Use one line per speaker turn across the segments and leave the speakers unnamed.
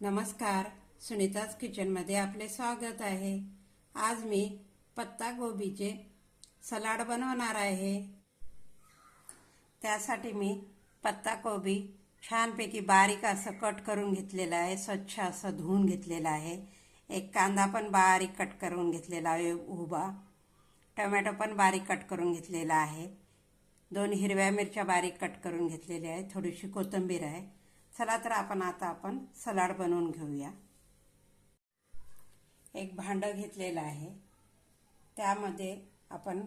नमस्कार सुनीताज किचनमध्ये आपले स्वागत आहे. आज मी पत्ता गोबीचे सलाड बनवणार आहे. त्यासाठी मी पत्ता कोबी छानपैकी बारीक असं कट करून घेतलेलं आहे स्वच्छ असं धुवून घेतलेलं आहे. एक कांदा पण बारीक कट करून घेतलेला आहे उभा. टोमॅटो पण बारीक कट करून घेतलेला आहे. दोन हिरव्या मिरच्या बारीक कट करून घेतलेल्या आहे थोडीशी कोथिंबीर आहे. चला तर आपण आता आपण सलाड बनवून घेऊया. एक भांडं घेतलेलं आहे. त्यामध्ये आपण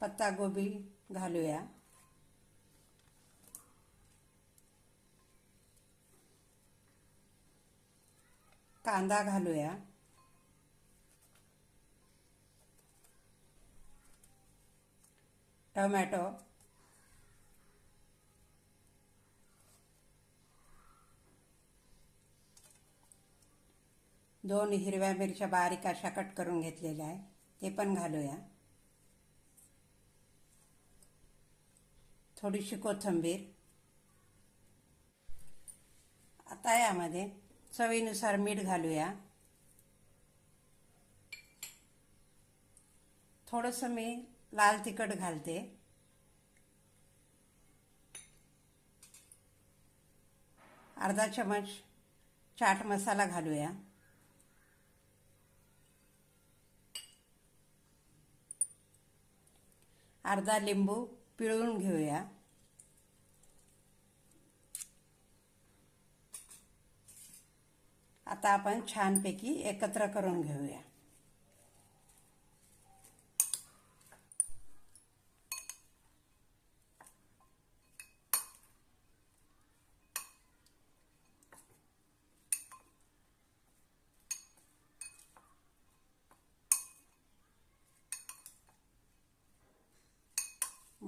पत्तागोबी घालूया. कांदा घालूया. टोमॅटो दोन हिरव्या मिरच्या बारीक अशा कट करून घेतलेल्या आहे ते पण घालूया. थोडीशी कोथिंबीर. आता यामध्ये चवीनुसार मीठ घालूया. थोडंसं मी लाल तिखट घालते. अर्धा चमच चाट मसाला घालूया. अर्धा लिंबू पिळून घेऊया. आता आपण छानपैकी एकत्र घेऊया.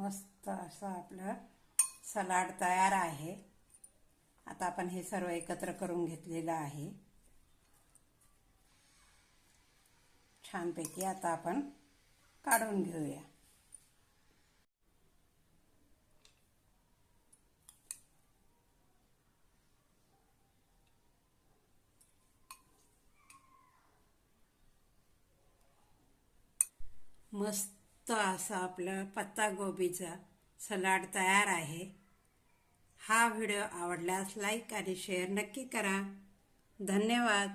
मस्त असं आपलं सलाड तयार आहे. आता आपण हे सर्व एकत्र करून घेतलेलं आहे. छानपैकी आता आपण काढून घेऊया. मस्त असं आपलं पत्ता गोबीचा सलाड तयार आहे. हा व्हिडिओ आवडल्यास लाईक आणि शेअर नक्की करा. धन्यवाद.